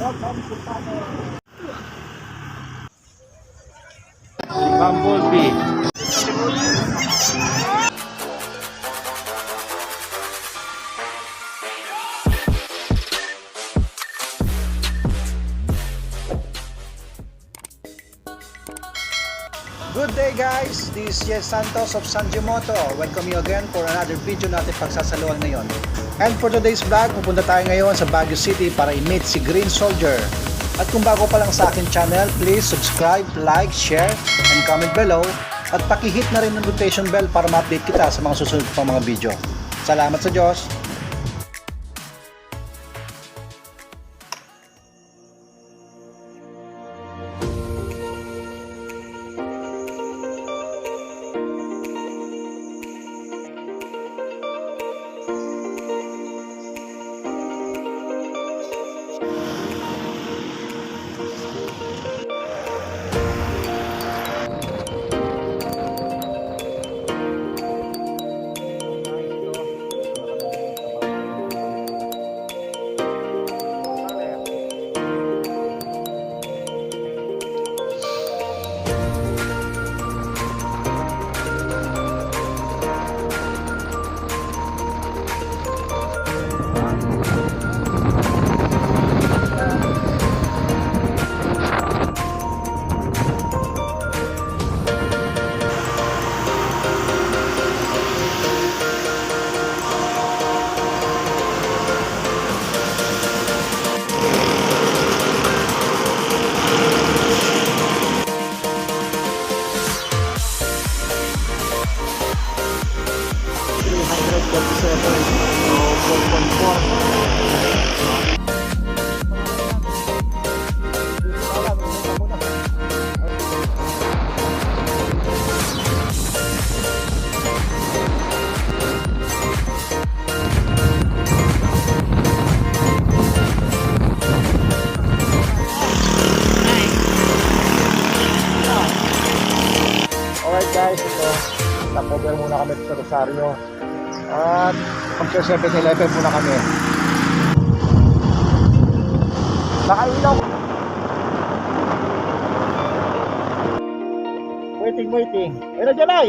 Bumblebee. Good day guys! This is Jess Santos of Sanjimoto. Welcome you again for another video natin pagsasaluhan ngayon. And for today's vlog, pupunta tayo ngayon sa Baguio City para i-meet si Green Soldier. At kung bago pa lang sa akin channel, please subscribe, like, share, and comment below. At pakihit na rin ang notification bell para ma-update kita sa mga susunod pang mga video. Salamat sa Diyos! Rosario. At mag 7-Eleven muna kami. Nakailaw. Waiting, waiting. Ay, nandiyan ay!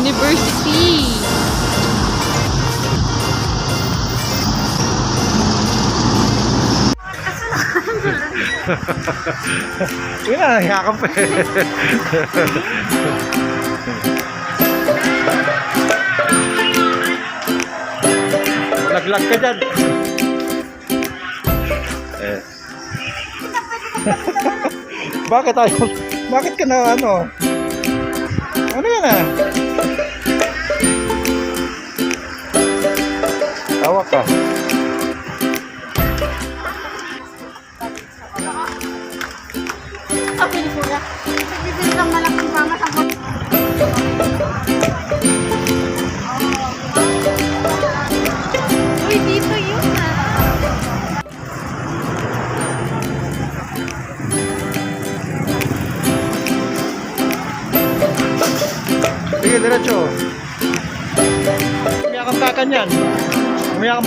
University. Yun na, yakap eh. Laglag ka dyan. Eh. bakit tayo? Bakit ka na ano? Ano yan ah? Tawa ka. Sabi ni Kuya, nagbibili lang malaking bangat ako. diretso. Umiyak ang kakan yan. Umiyak ang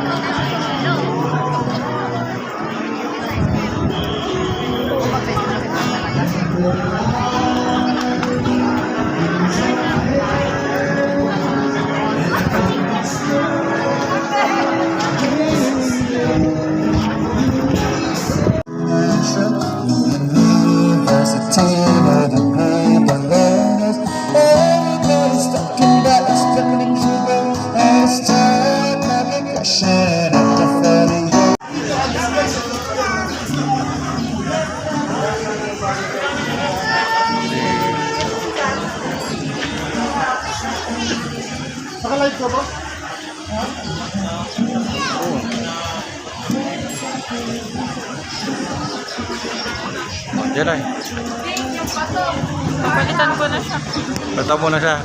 Diyan ay. Papalitan ko na siya. Mo na siya.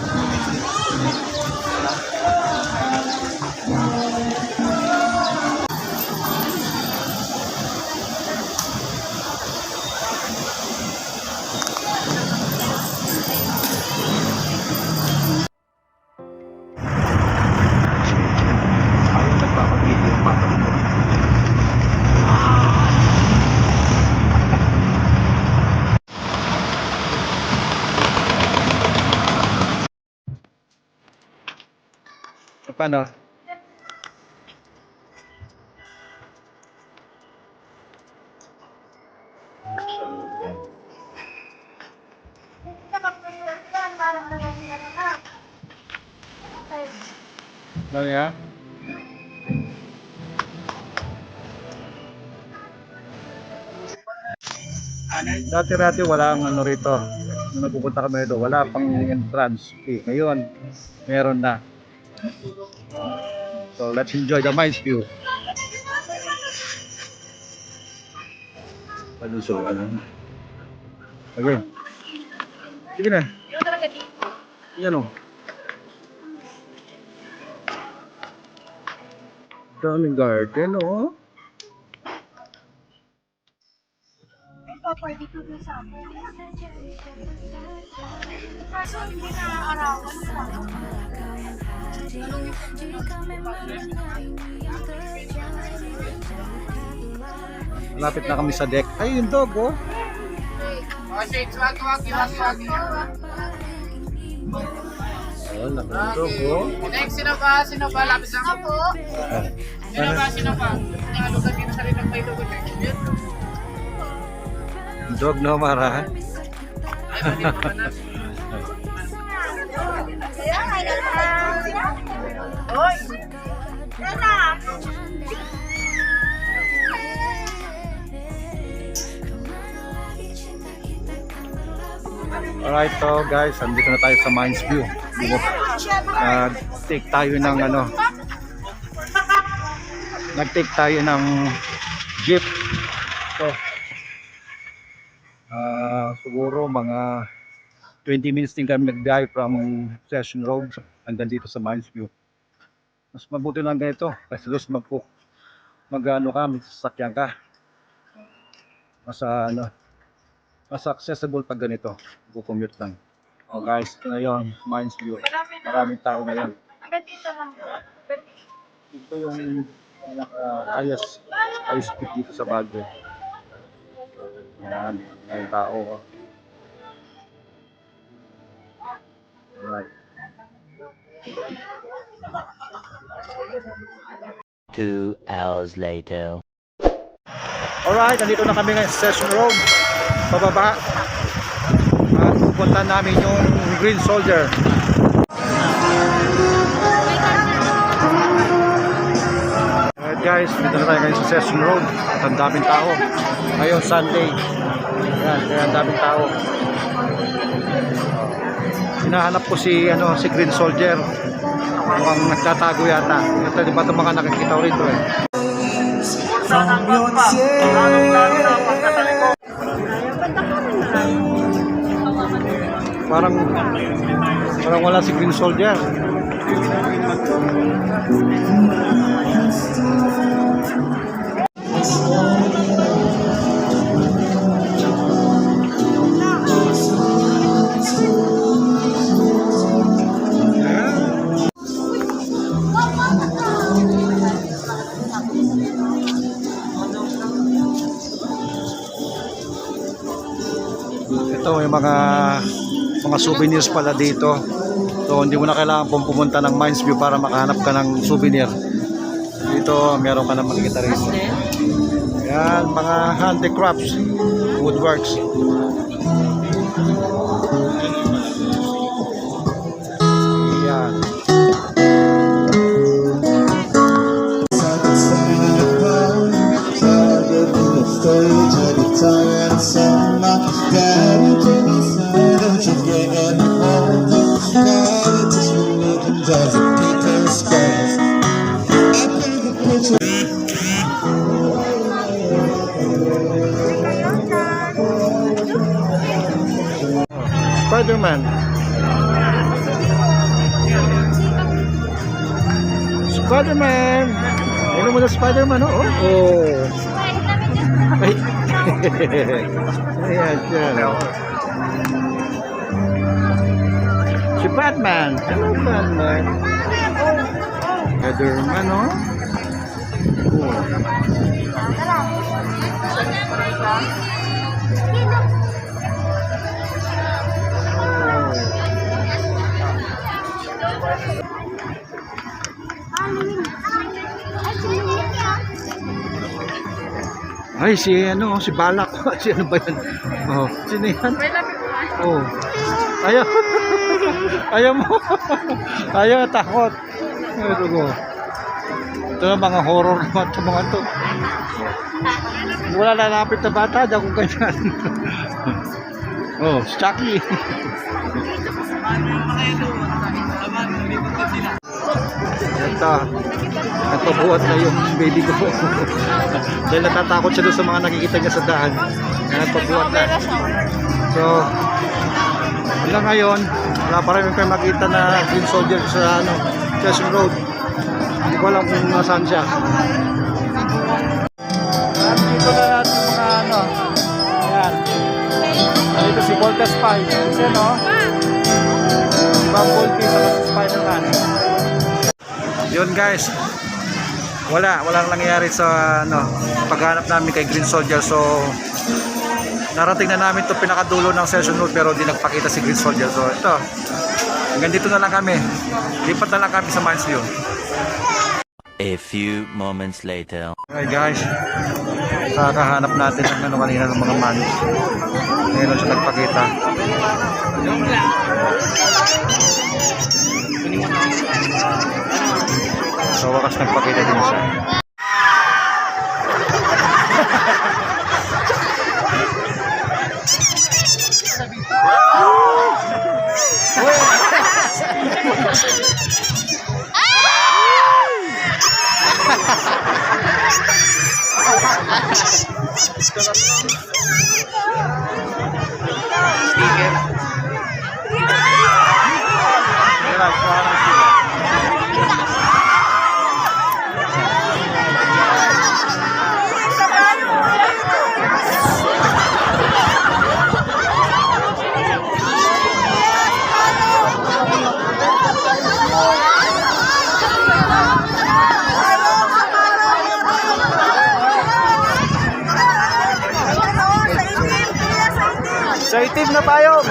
Paano? Ano yan? Dati-dati wala ang ano rito. Nung nagpupunta kami rito, wala pang entrance fee. Ngayon, meron na. So let's enjoy the Mines view. Palusog, ano? Okay. Sige na. Yan o. Daming garden, oh. Kaso hindi na arawan Malapit na kami sa deck. Ay, yung dog, oh. Ayun, nakandog, oh. Next, sino ba? Sino ba? Lapis lang. Ako, Ah. Sino ba? Sino ba? Nalo kami sa rin ng may logo. Ay nalala. Hoy! Tara! Alright, so guys, andito na tayo sa Mines View. Nag-take tayo ng ano, nag-take tayo ng jeep. So, ah siguro mga 20 minutes din kami nag-drive from Session Road hanggang dito sa Mines View. Mas mabuti lang ganito kasi dos magpo mag-ano ka, may sasakyan ka. Mas ano, mas accessible pag ganito. Go-commute lang. Oh guys, ngayon, Mines View. Maraming tao ngayon. Hanggang dito lang. Ito yung highest, highest peak dito sa Baguio. Yan, may tao. oh. Alright. Two hours later. Alright, nandito na kami ngayon sa Session Road. Pababa. At pupunta namin yung Green Soldier. Guys, dito na tayo ngayon sa Session Road. At ang daming tao. Ngayon, Sunday. Yan, kaya ang daming tao. Hinahanap ko si ano si Green Soldier. Mukhang nagtatago yata. Ito di ba itong mga nakikita ko rito eh. Parang parang wala si Green Soldier. Ito yung mga mga souvenirs pala dito. So hindi mo na kailangan pumunta ng Mines View para makahanap ka ng souvenir. Dito meron ka na makikita rin. Yan, mga handicrafts, woodworks. Ayan siya. Si Batman! Hello, Batman! Spider-Man, oh? Oh. Ay, si ano, si Balak. si ano ba yan? Oh, sino yan? Oh. Ayaw. Ayaw mo. Ayaw, takot. Ano ko? Ito na mga horror naman ito mga to. Wala lalapit na bata, dyan kung ganyan. oh, si Chucky. Ito. Nagpabuhat na yung baby ko. Dahil natatakot siya doon sa mga nakikita niya sa daan. Nagpabuhat na. So, hanggang ngayon, wala pa rin kayo makita na green soldier sa ano, Quezon Road. Hindi ko alam kung nasaan siya. At dito na natin mga ano. Ayan. Dito si Voltes 5. Kasi no? Bob Voltes sa Spider-Man. Yun guys. Wala, walang nangyayari sa ano, paghanap namin kay Green Soldier. So, narating na namin to pinakadulo ng session road pero di nagpakita si Green Soldier. So, ito. Hanggang dito na lang kami. Lipat na lang kami sa View. A few moments later. Okay guys, kakahanap natin ng ano kanina ng mga manis. Lang siya nagpakita. So wakas nagpakita din siya. Ayun lang, Itim na tayo.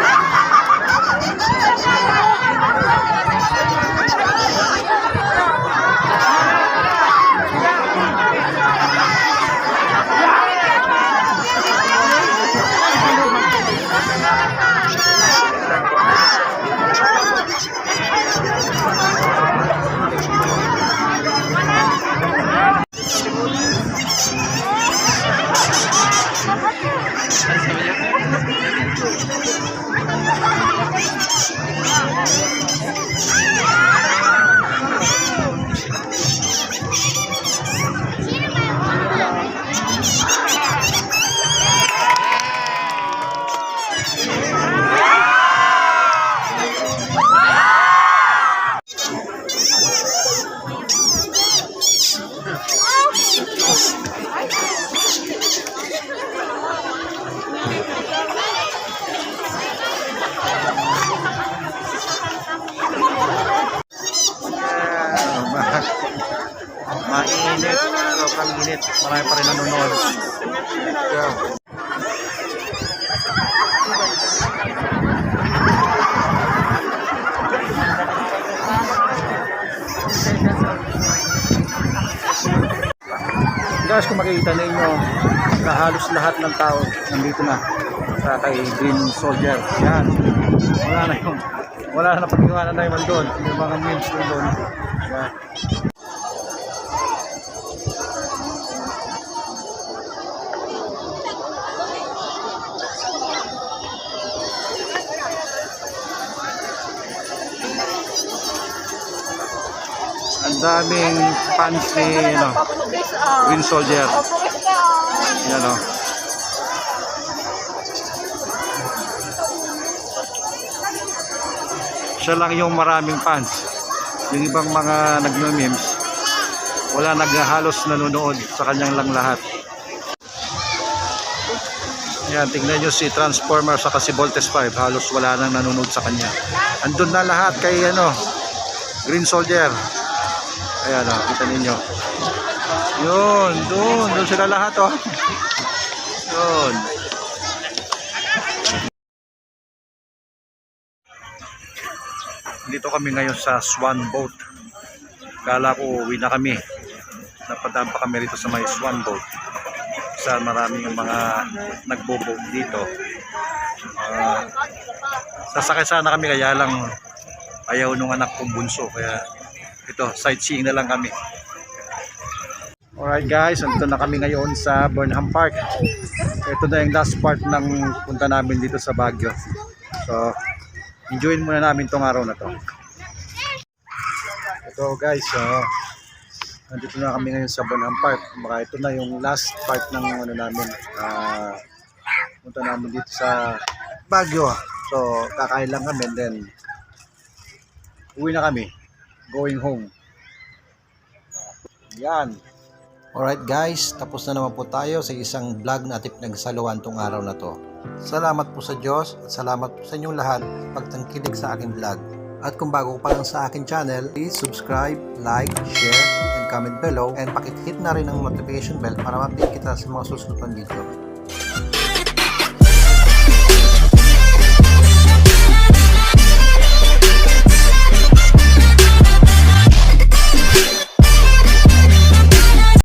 Mainit. Sobrang init. Marami pa rin nanonood. Yeah. Guys, kung makikita ninyo, na halos lahat ng tao nandito na sa kay Green Soldier. Yan. Wala na yun. Wala na pag-iwanan na yun doon. Yung mga memes doon. Yan. Daming fans ni ano, Green Soldier. Yan o. Siya lang yung maraming fans. Yung ibang mga nagme-memes, wala naghahalos nanonood sa kanyang lang lahat. Yan, tingnan nyo si Transformer sa si Voltes 5. Halos wala nang nanonood sa kanya. Andun na lahat kay ano, Green Soldier. Ayan o, kita ninyo. Yun, doon, doon sila lahat oh. Yun. Dito kami ngayon sa Swan Boat. Kala ko uwi na kami. Napadaan pa kami rito sa may Swan Boat. Sa maraming mga nagbo-boat dito. Ah, sasakay sana kami kaya lang ayaw nung anak kong bunso. Kaya ito, sightseeing na lang kami. Alright guys, nandito na kami ngayon sa Burnham Park. Ito na yung last part ng punta namin dito sa Baguio. So, enjoyin muna namin tong araw na to. Ito guys, so, nandito na kami ngayon sa Burnham Park. Baka ito na yung last part ng ano namin. ah punta namin dito sa Baguio. So, kakain lang kami and then uwi na kami. Going home. Yan. Alright guys, tapos na naman po tayo sa isang vlog na ating pinagsaluhan tong araw na to. Salamat po sa Diyos at salamat po sa inyong lahat pagtangkilik sa aking vlog. At kung bago pa lang sa aking channel, please subscribe, like, share, and comment below and pakihit na rin ang notification bell para ma-update kita sa mga susunod pang video.